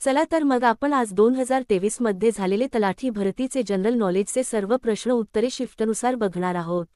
चला तर मग आपण आज दोन हजार तेवीसमध्ये झालेले तलाठी भरतीचे जनरल नॉलेजचे सर्व प्रश्न उत्तरे शिफ्टनुसार बघणार आहोत.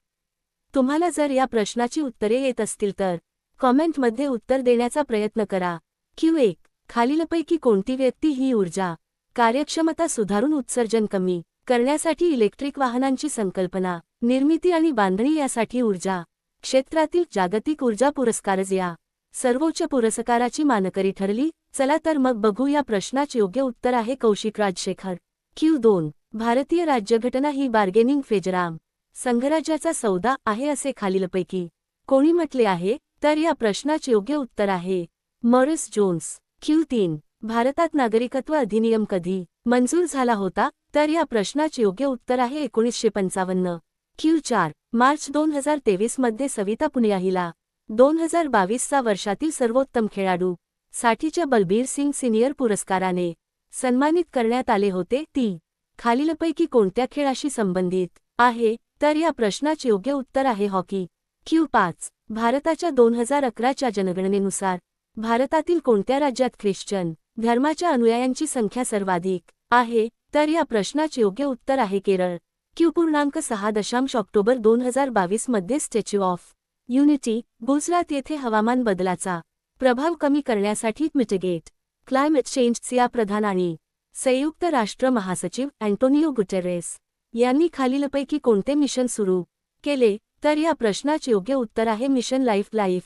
तुम्हाला जर या प्रश्नाची उत्तरे येत असतील तर कॉमेंटमध्ये उत्तर देण्याचा प्रयत्न करा. क्यू एक खालीलपैकी कोणती व्यक्ती ही ऊर्जा कार्यक्षमता सुधारून उत्सर्जन कमी करण्यासाठी इलेक्ट्रिक वाहनांची संकल्पना निर्मिती आणि बांधणी यासाठी ऊर्जा क्षेत्रातील जागतिक ऊर्जा पुरस्कारच या. सर्वोच्च पुरस्काराची मानकरी ठरली चला तर मग बघू या प्रश्नाचे योग्य उत्तर आहे कौशिक राजशेखर. क्यू दोन. भारतीय राज्यघटना ही बार्गेनिंग फेजराम. संघराज्याचा सौदा आहे असे खालीलपैकी. कोणी म्हटले आहे? तर या प्रश्नाचे योग्य उत्तर आहे. Morris Johne's. क्यू तीन. भारतात नागरिकत्व अधिनियम कधी मंजूर झाला होता? तर या प्रश्नाचे योग्य उत्तर आहे एकोणीसशे पंचावन्न. क्यू चार. मार्च दोन हजार तेवीसमध्ये सविता पुनियाहिला. दोन हजार बावीसचा वर्षातील सर्वोत्तम खेळाडू. साठीच्या बलबीर सिंग सिनियर पुरस्काराने सन्मानित करण्यात आले होते. ती खालीलपैकी कोणत्या खेळाशी संबंधित आहे? तर या प्रश्नाचे योग्य उत्तर आहे हॉकी. क्यू पाच. भारताच्या दोन हजार अकराच्या जनगणनेनुसार भारतातील कोणत्या राज्यात ख्रिश्चन धर्माच्या अनुयायांची संख्या सर्वाधिक आहे? तर या प्रश्नाचे योग्य उत्तर आहे केरळ. क्यू पूर्णांक सहा दशांश ऑक्टोबर दोन हजार बावीसमध्ये स्टॅच्यू ऑफ युनिटी गुजरात येथे हवामान बदलाचा प्रभाव कमी करण्यासाठी मिटिगेट क्लायमेट चेंज या प्रधान आणि संयुक्त राष्ट्र महासचिव अँटोनियो गुटेरेस यांनी खालीलपैकी कोणते मिशन सुरू केले? तर या प्रश्नाचे योग्य उत्तर आहे मिशन लाईफ लाईफ.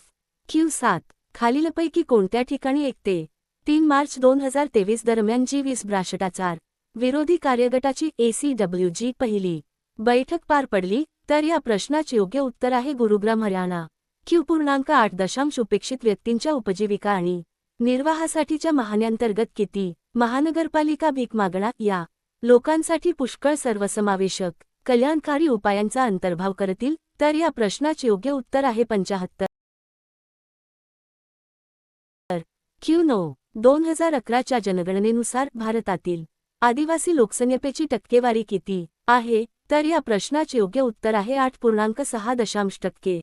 क्यू सात. खालीलपैकी कोणत्या ठिकाणी एक ते तीन मार्च दोन हजार तेवीस दरम्यान जी वीस भ्रष्टाचार विरोधी कार्यगटाची एसीडब्ल्यूजी पहिली बैठक पार पडली तर या प्रश्नाचे योग्य उत्तर आहे गुरुग्राम हरियाणा. क्यू पूर्णांक आठ दशांश उपेक्षित व्यक्तींच्या उपजीविका आणि निर्वाहासाठीच्या महान्यांतर्गत किती महानगरपालिका भीक मागणा या लोकांसाठी पुष्कळ सर्वसमावेशक कल्याणकारी उपायांचा अंतर्भाव करतील तर या प्रश्नाचे योग्य उत्तर आहे पंचाहत्तर. क्यू नऊ दोन हजार अकराच्या जनगणनेनुसार भारतातील आदिवासी लोकसंख्येची टक्केवारी किती आहे तर या प्रश्नाचे योग्य उत्तर आहे आठ पूर्णांक सहा दशांश टक्के.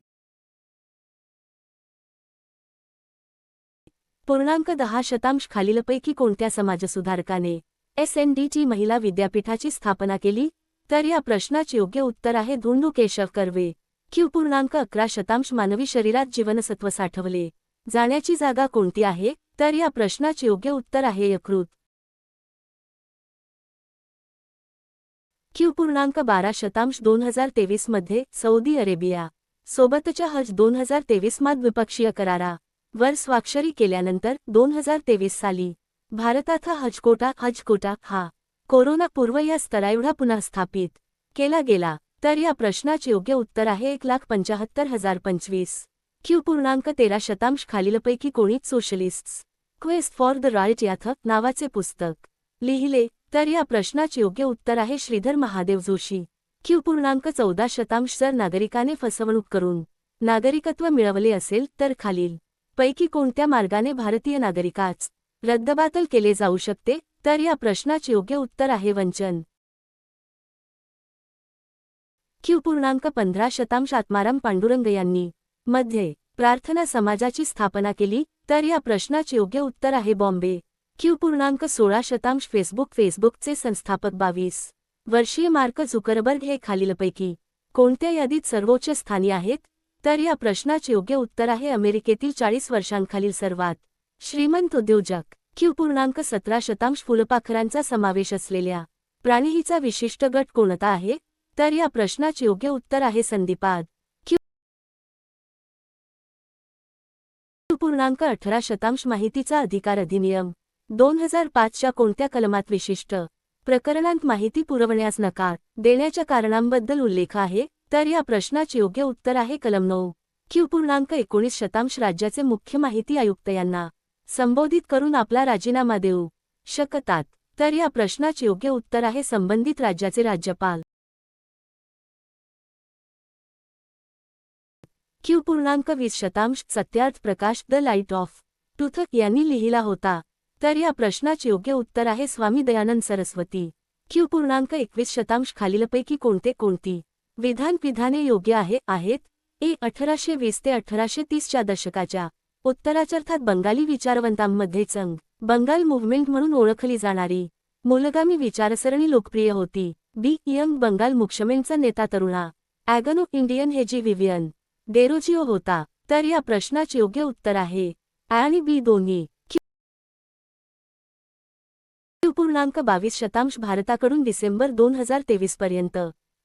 पूर्णांक दहा शतांश खालीलपैकी कोणत्या समाजसुधारकाने एस एन डीची महिला विद्यापीठाची स्थापना केली? तर या प्रश्नाचे योग्य उत्तर आहे धुंडू केशव कर्वे. क्यू पूर्णांक अकरा शतांश मानवी शरीरात जीवनसत्व साठवले. जाण्याची जागा कोणती आहे? तर या प्रश्नाचे योग्य उत्तर आहे यकृत. क्यू पूर्णांक बारा शतांश दोन हजार तेवीसमध्ये सौदी अरेबिया. सोबतच्या हज दोन हजार तेवीसमा द्विपक्षीय करारा. वर स्वाक्षरी केल्यानंतर दोन हजार तेवीस साली भारतात हजकोटा हजकोटा हा कोरोना पूर्व या स्तराएवढा पुन्हा स्थापित केला गेला. तर या प्रश्नाचे योग्य उत्तर आहे एक लाख पंचाहत्तर हजार पंचवीस. क्यू पूर्णांक तेरा शतांश खालीलपैकी कोणीच socialists quest for the right path नावाचे पुस्तक लिहिले. तर या प्रश्नाचे योग्य उत्तर आहे श्रीधर महादेव जोशी. क्यू पूर्णांक चौदा शतांश जर नागरिकाने फसवणूक करून नागरिकत्व मिळवले असेल तर खालील पैकी कोणत्या मार्गाने भारतीय नागरिकाच रद्दबातल केले जाऊ शकते तर या प्रश्नाचे योग्य उत्तर आहे वंचन. क्यू. पूर्णांक पंधरा शतांश आत्माराम पांडुरंग यांनी मध्ये प्रार्थना समाजाची स्थापना केली तर या प्रश्नाचे योग्य उत्तर आहे बॉम्बे. क्यू. पूर्णांक सोळा शतांश फेसबुक फेसबुकचे संस्थापक बावीस वर्षीय मार्क झुकरबर्ग हे खालीलपैकी कोणत्या यादीत सर्वोच्च स्थानी आहेत तर या प्रश्नाचे योग्य उत्तर आहे अमेरिकेतील चाळीस वर्षांखालील सर्वात श्रीमंत उद्योजक. क्यू पूर्णांक सतरा शतांश फुलपाखरांचा समावेश असलेल्या प्राणीहीचा विशिष्ट गट कोणता आहे? तर या प्रश्नाचे योग्य उत्तर आहे संदीपाद क्यू पूर्णांक अठरा शतांश माहितीचा अधिकार अधिनियम दोन हजार पाचच्या कोणत्या कलमात विशिष्ट प्रकरणांत माहिती पुरवण्यास नकार देण्याच्या कारणांबद्दल उल्लेख आहे? तर या प्रश्नाचे योग्य उत्तर आहे कलम नऊ. क्यू पूर्णांक एकोणीस शतांश राज्याचे मुख्य माहिती आयुक्त यांना. संबोधित करून आपला राजीनामा देऊ. शकतात. तर या प्रश्नाचे योग्य उत्तर आहे संबंधित राज्याचे राज्यपाल. क्यू पूर्णांक वीस शतांश Satyarth Prakash the light of टुथक यांनी लिहिला होता. तर या प्रश्नाचे योग्य उत्तर आहे स्वामी दयानंद सरस्वती. क्यू पूर्णांक एकवीस शतांश खालीलपैकी कोणते कोणती? विधान विधाने योग्य आहे आहेत. ए अठराशे वीस ते अठराशे तीसच्या दशकाच्या उत्तराचर्थात बंगाली विचारवंतांमध्ये चंग बंगाल मुव्हमेंट म्हणून ओळखली जाणारी मूलगामी विचारसरणी लोकप्रिय होती. बी यंग बंगाल मुक्षमेंटचा नेता तरुणा ॲगनो इंडियन हे जी विवियन डेरोजिओ होता. तर या प्रश्नाचे योग्य उत्तर आहे. आणि बी दोन्ही. पूर्णांक बावीस शतांश भारताकडून डिसेंबर दोन हजार तेवीस पर्यंत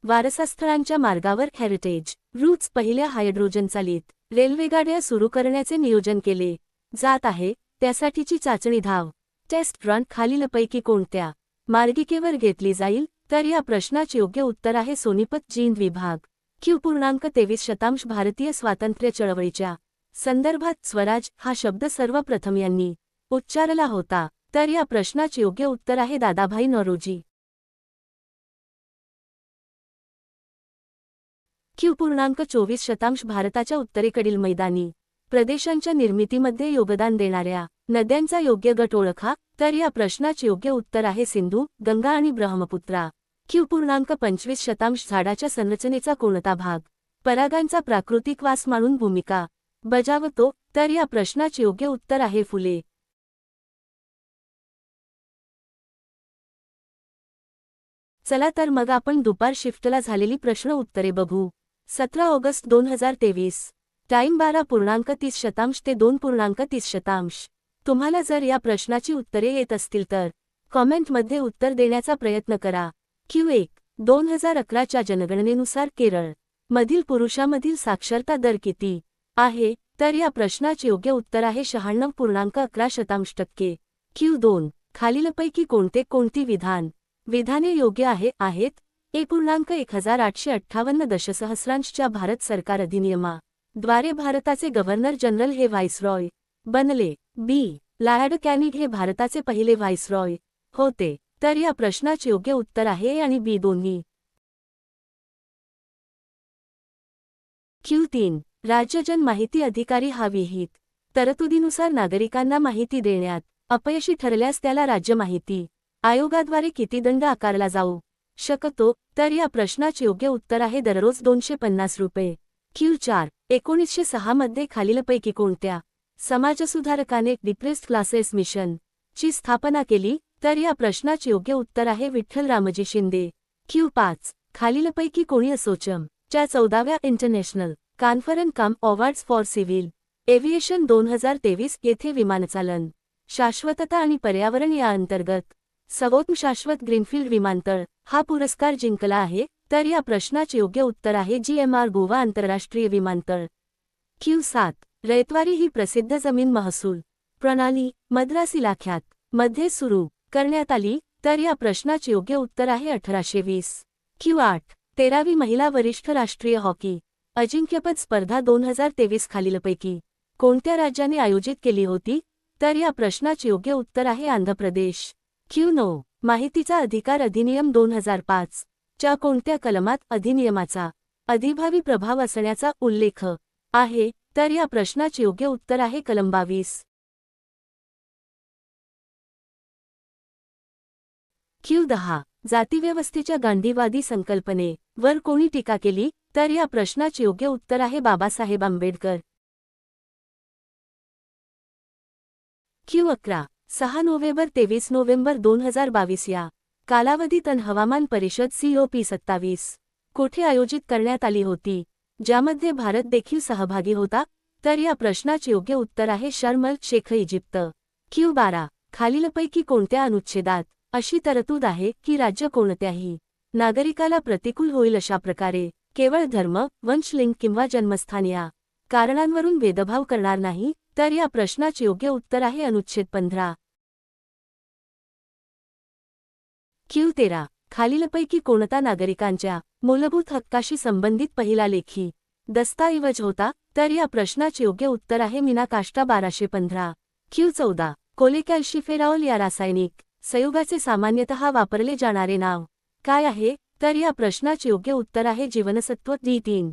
वारसास्थळांच्या मार्गावर हेरिटेज रूट्स पहिल्या हायड्रोजन चालित रेल्वेगाड्या सुरू करण्याचे नियोजन केले जात आहे त्यासाठीची चाचणी धाव टेस्ट रन खालीलपैकी कोणत्या मार्गिकेवर घेतली जाईल तर या प्रश्नाचे योग्य उत्तर आहे सोनीपत जींद विभाग क्यू पूर्णांक तेवीस शतांश भारतीय स्वातंत्र्य चळवळीच्या संदर्भात स्वराज हा शब्द सर्वप्रथम यांनी उच्चारला होता तर या प्रश्नाचे योग्य उत्तर आहे दादाभाई नौरोजी. राखीव पूर्णांक चोवीस शतांश भारताच्या उत्तरेकडील मैदानी प्रदेशांच्या निर्मितीमध्ये योगदान देणाऱ्या नद्यांचा योग्य गट ओळखा तर या प्रश्नाचे योग्य उत्तर आहे सिंधू गंगा आणि ब्रह्मपुत्रा. क्यू पूर्णांक पंचवीस शतांश झाडाच्या संरचनेचा कोणता भाग? परागांचा प्राकृतिक वास मानून भूमिका बजावतो तर या प्रश्नाचे योग्य उत्तर आहे फुले. चला तर मग आपण दुपार शिफ्टला झालेली प्रश्न उत्तरे बघू. सतरा ऑगस्ट दोन हजार तेवीस. टाईम बारा पूर्णांक तीस शतांश ते दोन पूर्णांक तीस शतांश. तुम्हाला जर या प्रश्नाची उत्तरे येत असतील तर कॉमेंटमध्ये उत्तर देण्याचा प्रयत्न करा. क्यू एक दोन हजार अकराच्या जनगणनेनुसार केरळ मधील पुरुषामधील साक्षरता दर किती आहे? तर या प्रश्नाचे योग्य उत्तर आहे शहाण्णव पूर्णांक अकरा शतांश टक्के. क्यू दोन खालीलपैकी कोणते कोणती विधान विधाने योग्य आहे आहेत? एक पूर्णांक एक हजार आठशे अठ्ठावन्न दशसहस्रांशच्या भारत सरकार अधिनियमा द्वारे भारताचे गव्हर्नर जनरल हे व्हाईसरॉय बनले. बी. लायड कॅनिग हे भारताचे पहिले व्हाईसरॉय होते. तर या प्रश्नाचे योग्य उत्तर आहे आणि बी दोन्ही. क्यू तीन. राज्यजन माहिती अधिकारी हा विहित. तरतुदीनुसार नागरिकांना माहिती देण्यात अपयशी ठरल्यास त्याला राज्य माहिती आयोगाद्वारे किती दंड आकारला जाऊ? शकतो तर या प्रश्नाचे योग्य उत्तर आहे दररोज दोनशे पन्नास रुपये. क्यू चार एकोणीसशे सहामध्ये खालीलपैकी कोणत्या समाजसुधारकाने डिप्रेस्ड क्लासेस मिशन ची स्थापना केली? तर या प्रश्नाचे योग्य उत्तर आहे विठ्ठल रामजी शिंदे. क्यू पाच खालीलपैकी कोणी असोचम च्या चौदाव्या international conference cum awards for civil aviation दोन हजार तेवीस येथे विमानचालन शाश्वतता आणि पर्यावरण या अंतर्गत सर्वोत्तम शाश्वत ग्रीनफील्ड विमानतळ हा पुरस्कार जिंकला आहे तर या प्रश्नाचे योग्य उत्तर आहे जीएमआर गोवा आंतरराष्ट्रीय विमानतळ. क्यू सात रैतवारी ही प्रसिद्ध जमीन महसूल प्रणाली मद्रास इलाख्यात मध्ये सुरू करण्यात आली तर या प्रश्नाचे योग्य उत्तर आहे अठराशे वीस. क्यू आठ तेरावी महिला वरिष्ठ राष्ट्रीय हॉकी अजिंक्यपद स्पर्धा दोन हजार तेवीस खालीलपैकी कोणत्या राज्याने आयोजित केली होती तर या प्रश्नाचे योग्य उत्तर आहे आंध्र प्रदेश. क्यू नो माहितीचा अधिकार अधिनियम दोन हजार पाच च्या कोणत्या कलमात अधिनियमाचा अधिभावी प्रभाव असण्याचा उल्लेख आहे तर या प्रश्नाचे योग्य उत्तर आहे कलम बावीस. क्यू दहा जातीव्यवस्थेच्या गांधीवादी संकल्पने वर कोणी टीका केली तर या प्रश्नाचे योग्य उत्तर आहे बाबासाहेब आंबेडकर. क्यू अकरा सहा नोव्हेंबर तेवीस नोव्हेंबर दोन हजार बावीस या कालावधीत अन हवामान परिषद सीओपी सत्तावीस कोठे आयोजित करण्यात आली होती? ज्यामध्ये भारत देखील सहभागी होता? तर या प्रश्नाचे योग्य उत्तर आहे शर्मल शेख इजिप्त. क्यू बारा. खालीलपैकी कोणत्या अनुच्छेदात अशी तरतूद आहे की राज्य कोणत्याही नागरिकाला प्रतिकूल होईल अशा प्रकारे केवळ धर्म वंशलिंग किंवा जन्मस्थान या कारणांवरून भेदभाव करणार नाही? तर या प्रश्नाचे योग्य उत्तर आहे अनुच्छेद पंधरा. क्यू तेरा खालीलपैकी कोणता नागरिकांच्या मूलभूत हक्काशी संबंधित पहिला लेखी दस्ताऐवज होता तर या प्रश्नाचे योग्य उत्तर आहे मीना काष्टा बाराशे पंधरा. क्यू चौदा कोलेकॅल्शिफेराओल या रासायनिक संयुगाचे सामान्यतः वापरले जाणारे नाव काय आहे तर या प्रश्नाचे योग्य उत्तर आहे जीवनसत्व डी तीन.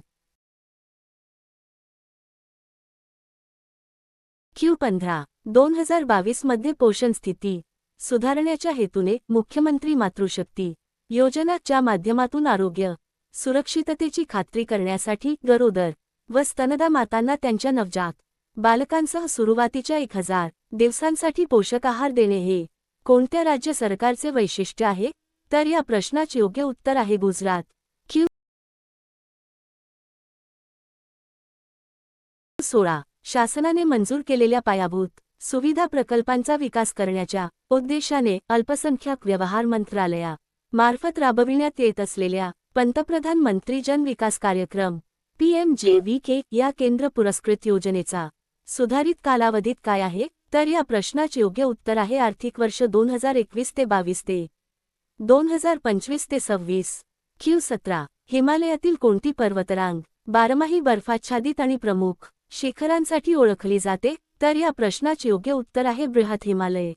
क्यू पंधरा दोन हजार बावीसमध्ये पोषण स्थिती सुधारण्याच्या हेतूने मुख्यमंत्री मातृशक्ती योजनाच्या माध्यमातून आरोग्य सुरक्षिततेची खात्री करण्यासाठी गरोदर व स्तनदा मातांना त्यांच्या नवजात बालकांसह सुरुवातीच्या एक हजार दिवसांसाठी पोषक आहार देणे हे कोणत्या राज्य सरकारचे वैशिष्ट्य आहे? तर या प्रश्नाचे योग्य उत्तर आहे गुजरात. क्यू सोळा. शासनाने मंजूर केलेल्या पायाभूत सुविधा प्रकल्पांचा विकास करण्याच्या उद्देशाने अल्पसंख्याक व्यवहार मंत्रालया मार्फत राबविण्यात येत असलेल्या पंतप्रधान मंत्री जन विकास कार्यक्रम पीएमजेव्हीके या केंद्र पुरस्कृत योजनेचा सुधारित कालावधीत काय आहे? तर या प्रश्नाचे योग्य उत्तर आहे आर्थिक वर्ष दोन हजार एकवीस ते बावीस ते दोन हजार पंचवीस ते सव्वीस. क्यू सतरा. हिमालयातील कोणती पर्वतरांग? बारमाही बर्फाच्छादित आणि प्रमुख शिखरांसाठी ओळखली जाते? तर या प्रश्नाचे योग्य उत्तर आहे बृहत हिमालय.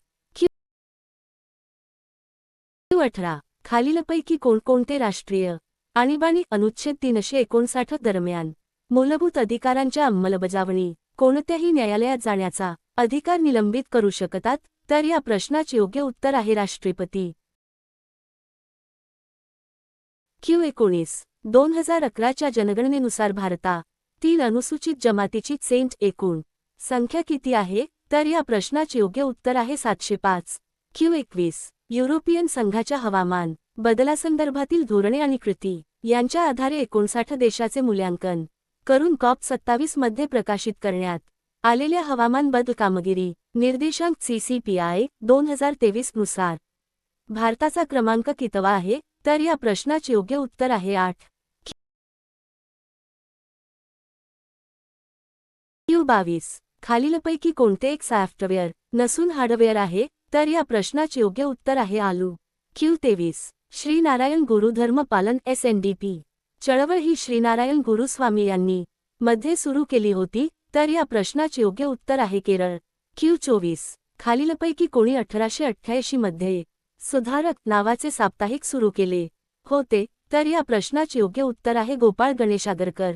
क्यू अठरा खालीलपैकी कोणकोणते राष्ट्रीय आणीबाणी अनुच्छेद तीनशे एकोणसाठ दरम्यान मूलभूत अधिकारांच्या अंमलबजावणी कोणत्याही न्यायालयात जाण्याचा अधिकार निलंबित करू शकतात तर या प्रश्नाचे योग्य उत्तर आहे राष्ट्रपती. क्यू एकोणीस दोन हजार अकराच्या जनगणनेनुसार भारता तीन अनुसूचित जमातीची सेंट एकूण संख्या किती आहे? तर या प्रश्नाचे योग्य उत्तर आहे सातशे पाच. क्यू एकवीस. युरोपियन संघाच्या हवामान बदलासंदर्भातील धोरणे आणि कृती यांच्या आधारे एकोणसाठ देशाचे मूल्यांकन करून कॉप सत्तावीसमध्ये प्रकाशित करण्यात आलेल्या हवामान बदल कामगिरी निर्देशांक सीसीपीआय दोन हजार तेवीसनुसार. भारताचा क्रमांक कितवा आहे? तर या प्रश्नाचे योग्य उत्तर आहे आठ. क्यू बावीस. खालीलपैकी कोणते एक सॉफ्टवेअर नसून हार्डवेअर आहे तर या प्रश्नाचे योग्य उत्तर आहे आलू. क्यू तेवीस. श्रीनारायण गुरुधर्म पालन एस एन डी पी चळवळ ही श्रीनारायण गुरुस्वामी यांनी मध्ये सुरू केली होती तर या प्रश्नाचे योग्य उत्तर आहे केरळ. क्यू चोवीस. खालीलपैकी कोणी अठराशे अठ्ठ्याऐंशी मध्ये सुधारक नावाचे साप्ताहिक सुरू केले होते तर या प्रश्नाचे योग्य उत्तर आहे गोपाळ गणेश आगरकर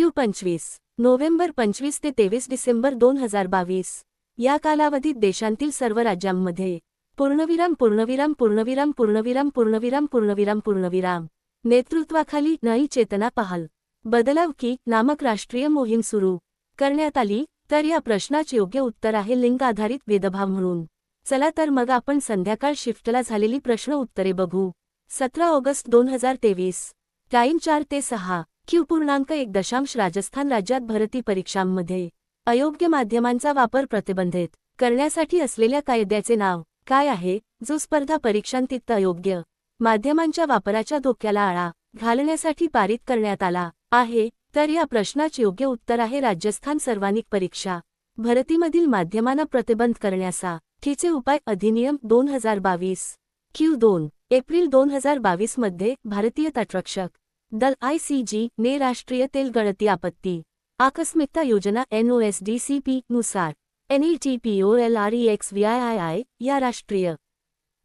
मृत्यू पंचवीस. नोव्हेंबर पंचवीस ते तेवीस डिसेंबर दोन हजार बावीस. या कालावधीत देशांतील सर्व राज्यांमध्ये पूर्णविराम पूर्णविराम पूर्णविराम पूर्णविराम पूर्णविराम पूर्णविराम पूर्णविराम. नेतृत्वाखाली नई चेतना पहाल. बदलाव की नामक राष्ट्रीय मोहीम सुरू करण्यात आली तर या प्रश्नाचे योग्य उत्तर आहे लिंग आधारित भेदभाव म्हणून. चला तर मग आपण संध्याकाळ शिफ्टला झालेली प्रश्न उत्तरे बघू. सतरा ऑगस्ट दोन हजार तेवीस. टाईम चार ते सहा. क्यू पूर्णांक एक दशांश राजस्थान राज्यात भरती परीक्षांमध्ये अयोग्य माध्यमांचा वापर प्रतिबंधित करण्यासाठी असलेल्या कायद्याचे नाव काय आहे जो स्पर्धा परीक्षांतित अयोग्य माध्यमांच्या वापराच्या धोक्याला आळा घालण्यासाठी पारित करण्यात आला आहे तर या प्रश्नाचे योग्य उत्तर आहे राजस्थान सर्वानिक परीक्षा भरतीमधील माध्यमांना प्रतिबंध करण्याचा. ठीचे उपाय अधिनियम दोन हजार बावीस. क्यू दोन. एप्रिल दोन हजार बावीसमध्ये भारतीय तटरक्षक दल आयसीजी ने राष्ट्रीय तेल गळती आपत्ती. आकस्मिकता योजना एनओएसडीसीपी नुसार. एनईटीपीओएलआरईएक्सव्हीआयआय या राष्ट्रीय.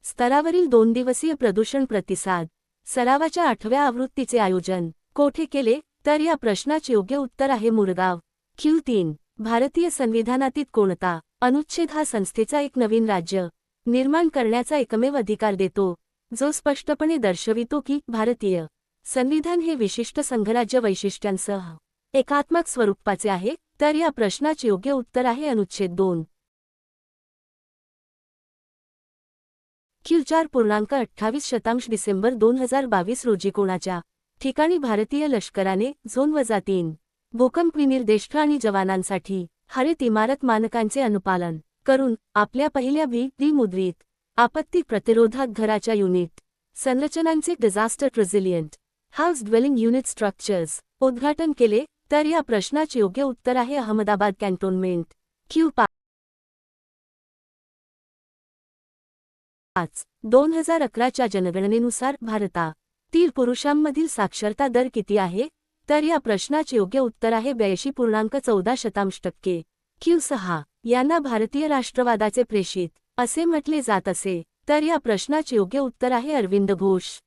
स्तरावरील दोन दिवसीय प्रदूषण प्रतिसाद. सरावाच्या आठव्या आवृत्तीचे आयोजन. कोठे केले? तर या प्रश्नाचे योग्य उत्तर आहे मुरगाव. क्यू तीन. भारतीय संविधानातील कोणता? अनुच्छेद हा संस्थेचा एक नवीन राज्य. निर्माण करण्याचा एकमेव अधिकार देतो. जो स्पष्टपणे दर्शवितो की भारतीय. संविधान हे विशिष्ट संघराज्य वैशिष्ट्यांसह एकात्मक स्वरूपाचे आहे तर या प्रश्नाचे योग्य उत्तर आहे अनुच्छेद दोन. क्यू चार पूर्णांक अठ्ठावीस शतांश डिसेंबर दोन हजार बावीस रोजी कोणाच्या? ठिकाणी भारतीय लष्कराने झोन वजा तीन. भूकंप विनिर्देष्ट आणि जवानांसाठी हरित इमारत मानकांचे अनुपालन करून आपल्या पहिल्या व्ही डी मुद्रित आपत्ती प्रतिरोधक घराच्या unit संरचनांचे disaster resilient house dwelling unit structures. उद्घाटन केले तर या प्रश्नाचे योग्य उत्तर आहे अहमदाबाद कॅन्टोन्मेंट. क्यू पाच. दोन हजार अकराच्या जनगणनेनुसार भारतातील पुरुषांमधील साक्षरता दर किती आहे? तर या प्रश्नाचे योग्य उत्तर आहे ब्याऐंशी पूर्णांक चौदा शतांश टक्के. क्यू सहा. यांना भारतीय राष्ट्रवादाचे प्रेषित असे म्हटले जात असे. तर या प्रश्नाचे योग्य उत्तर आहे अरविंद घोष.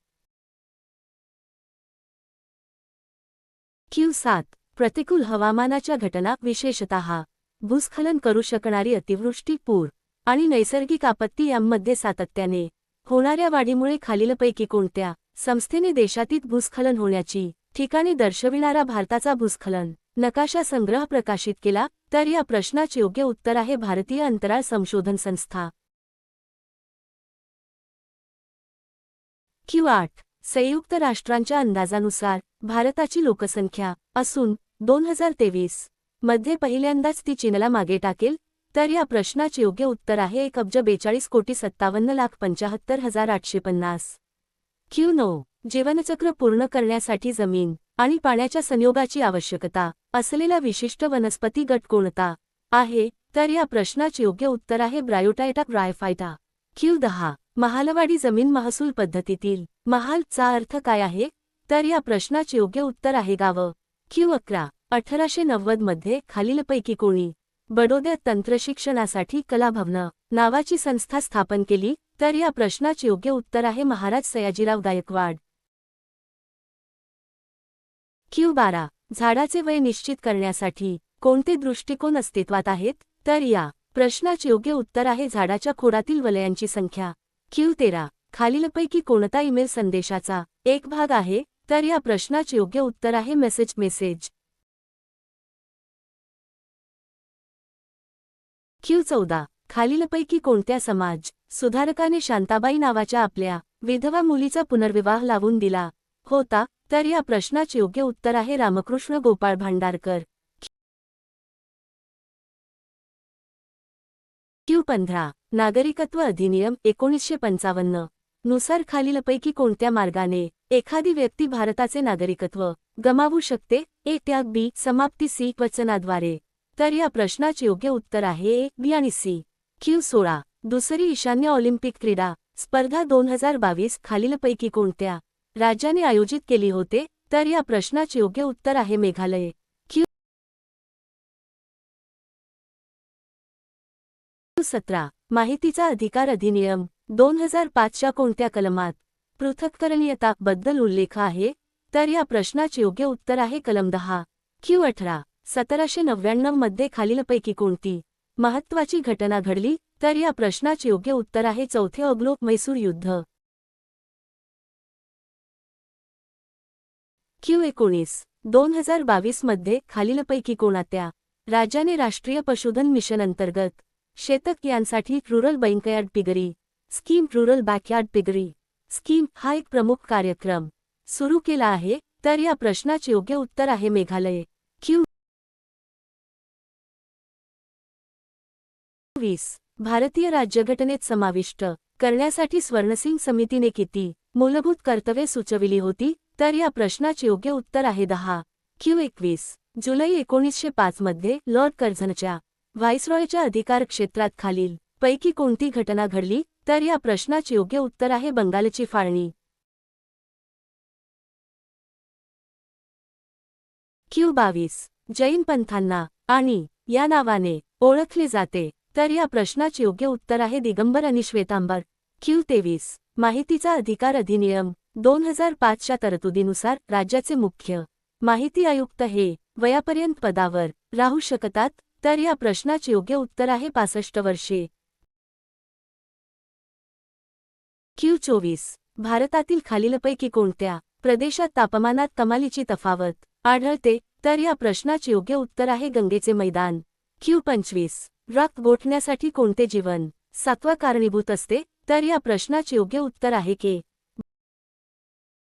क्यू सात प्रतिकूल हवामानाच्या घटना विशेषतः भूस्खलन करू शकणारी अतिवृष्टी पूर आणि नैसर्गिक आपत्ती यांमध्ये सातत्याने होणाऱ्या वाढीमुळे खालीलपैकी कोणत्या संस्थेने देशातीत भूस्खलन होण्याची ठिकाणी दर्शविणारा भारताचा भूस्खलन नकाशा संग्रह प्रकाशित केला तर या प्रश्नाचे योग्य उत्तर आहे भारतीय अंतराळ संशोधन संस्था. क्यू आठ संयुक्त राष्ट्रांच्या अंदाजानुसार भारताची लोकसंख्या असून दोन हजार तेवीसमध्ये पहिल्यांदाच ती चीनला मागे टाकेल तर या प्रश्नाचे योग्य उत्तर आहे एक अब्ज बेचाळीस कोटी सत्तावन्न लाख पंचाहत्तर हजार आठशे पन्नास. क्यू नऊ जीवनचक्र पूर्ण करण्यासाठी जमीन आणि पाण्याच्या संयोगाची आवश्यकता असलेला विशिष्ट वनस्पती गट कोणता आहे तर या प्रश्नाचे योग्य उत्तर आहे ब्रायोटायटा ब्रायफायटा क्यू दहा महालवाडी जमीन महसूल पद्धतीतील महालचा अर्थ काय आहे? तर या प्रश्नाचे योग्य उत्तर आहे गावं. क्यू अकरा. अठराशे नव्वदमध्ये खालीलपैकी कोणी? बडोद्यात तंत्रशिक्षणासाठी कलाभवन नावाची संस्था स्थापन केली तर या प्रश्नाचे योग्य उत्तर आहे महाराज सयाजीराव गायकवाड. क्यू बारा. झाडाचे वय निश्चित करण्यासाठी कोणते दृष्टिकोन अस्तित्वात आहेत? तर या प्रश्नाचे योग्य उत्तर आहे झाडाच्या खोडातील वलयांची संख्या. क्यू तेरा. खालीलपैकी कोणता ईमेल संदेशाचा एक भाग आहे तर या प्रश्नाचे योग्य उत्तर आहे मेसेज मेसेज. क्यू चौदा. खालीलपैकी कोणत्या समाज सुधारकाने शांताबाई नावाच्या आपल्या विधवा मुलीचा पुनर्विवाह लावून दिला होता तर या प्रश्नाचे योग्य उत्तर आहे रामकृष्ण गोपाळ भांडारकर. क्यू पंधरा. नागरिकत्व अधिनियम एकोणीसशे पंचावन्न. नुसार खालीलपैकी कोणत्या मार्गाने एखादी व्यक्ती भारताचे नागरिकत्व गमावू शकते? ए. त्याग बी. समाप्ती सी. वचनाद्वारे. तर या प्रश्नाचे योग्य उत्तर आहे ए बी आणि सी. क्यू सोळा. दुसरी ईशान्य ऑलिम्पिक क्रीडा स्पर्धा दोन हजार बावीस खालीलपैकी कोणत्या राज्याने आयोजित केली होते? तर या प्रश्नाचे योग्य उत्तर आहे मेघालय. क्यू सतरा. माहितीचा अधिकार अधिनियम दोन हजार पाचच्या कोणत्या कलमात पृथक्करणीयताबद्दल उल्लेख आहे? तर या प्रश्नाचे योग्य उत्तर आहे कलम दहा. क्यू अठरा. सतराशे नव्याण्णवमध्ये खालीलपैकी कोणती महत्वाची घटना घडली? तर या प्रश्नाचे योग्य उत्तर आहे चौथे अग्लोक मैसूर युद्ध. क्यू एकोणीस. दोन हजार बावीसमध्ये खालीलपैकी कोणात्या राज्याने राष्ट्रीय पशुधन मिशन अंतर्गत शेतक यांसाठी rural backyard piggery scheme rural backyard piggery. Scheme हा एक प्रमुख कार्यक्रम. सुरू केला आहे तर या प्रश्नाचे योग्य उत्तर आहे मेघालय. क्यू. वीस. भारतीय राज्यघटनेत समाविष्ट करण्यासाठी स्वर्णसिंग समितीने किती मूलभूत कर्तव्ये सुचविली होती तर या प्रश्नाचे योग्य उत्तर आहे दहा. क्यू. एकवीस. जुलै एकोणीसशे पाच मध्ये लॉर्ड कर्झनच्या व्हाईसरॉयच्या अधिकार क्षेत्रात खालील पैकी कोणती घटना घडली तर या प्रश्नाचे योग्य उत्तर आहे बंगालची फाळणी. क्यू बावीस जैन पंथांना आणि या नावाने ओळखले जाते तर या प्रश्नाचे योग्य उत्तर आहे दिगंबर आणि श्वेतांबर. क्यू तेवीस माहितीचा अधिकार अधिनियम दोन हजार पाचच्या तरतुदीनुसार राज्याचे मुख्य माहिती आयुक्त हे वयापर्यंत पदावर राहू शकतात तर या प्रश्नाचे योग्य उत्तर आहे पासष्ट वर्षे. क्यू चोवीस भारतातील खालीलपैकी कोणत्या प्रदेशात तापमानात कमालीची तफावत आढळते? तर या प्रश्नाचे योग्य उत्तर आहे गंगेचे मैदान. क्यू पंचवीस रक्त गोठण्यासाठी कोणते जीवन सातवा कारणीभूत असते? तर या प्रश्नाचे योग्य उत्तर आहे के.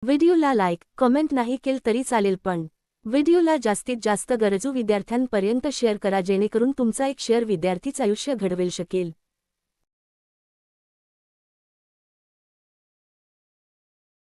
व्हिडिओला लाईक कमेंट नाही केल तरी चालेल पण व्हिडिओला जास्तीत जास्त गरजू विद्यार्थ्यांपर्यंत शेअर करा जेणेकरून तुमचा एक शेअर विद्यार्थीच आयुष्य घडवेल शकेल.